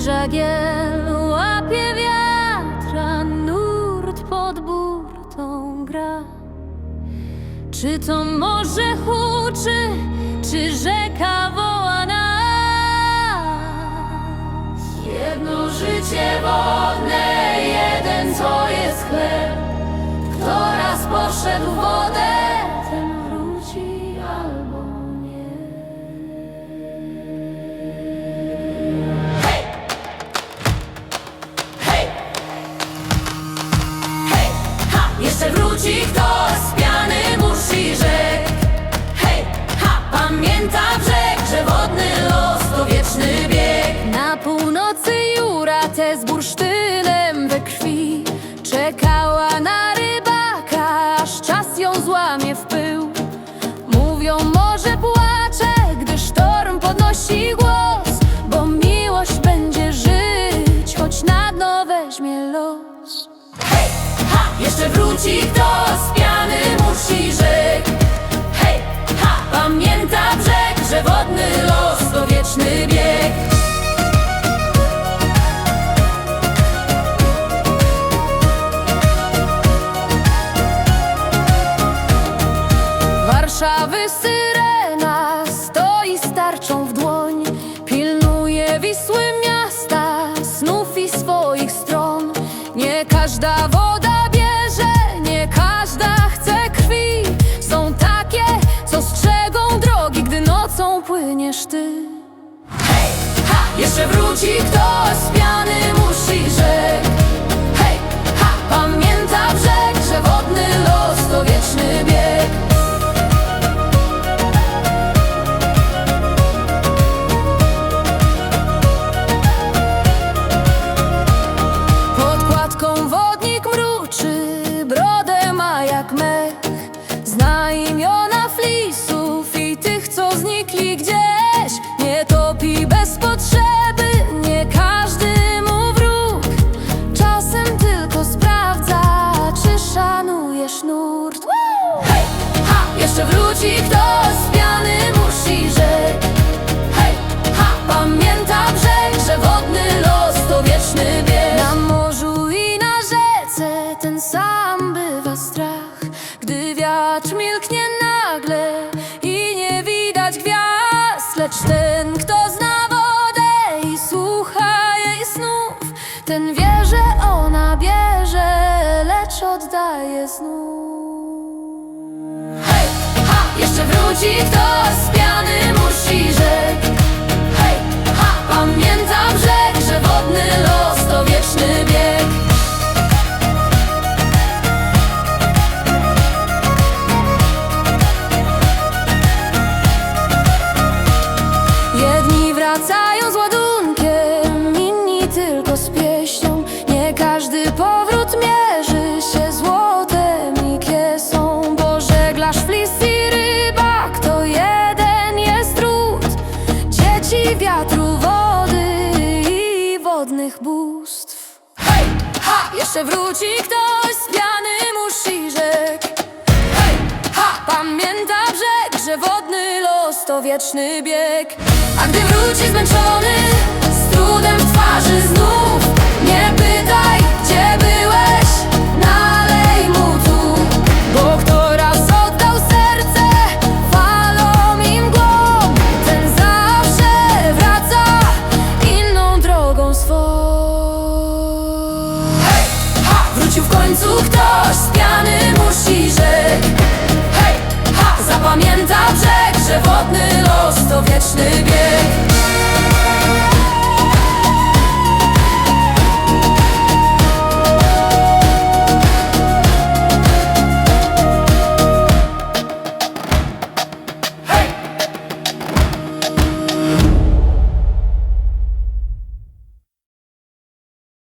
żagiel łapie wiatra, nurt pod burtą gra. Czy to morze huczy, czy rzeka woła nas? Jedno życie wodne, jeden to jest chleb. Kto raz poszedł wodę, podnosi głos, bo miłość będzie żyć, choć na dno weźmie los. Hej, ha! Jeszcze wróci kto z piany musi rzek. Hej, ha! Pamięta brzeg, że wodny los to wieczny bieg. Warszawy z tarczą w dłoń Pilnuje Wisły miasta, snów i swoich stron Nie każda woda bierze, nie każda chce krwi Są takie, co strzegą drogi, gdy nocą płyniesz ty Hej, ha! Jeszcze wróci ktoś z piany musi rzek Hej, ha! Pamięta Milknie nagle i nie widać gwiazd Lecz ten, kto zna wodę i słucha jej snów Ten wie, że ona bierze, lecz oddaje znów. Hej, ha, jeszcze wróci ktoś bóstw. Hej, ha! Jeszcze wróci ktoś z piany musi rzek Hej, ha! Pamięta brzeg, że wodny los to wieczny bieg. A gdy wróci zmęczony, z trudem w twarzy znów ktoś piany musi rzek Hej, ha! Zapamięta brzeg, że wodny los to wieczny bieg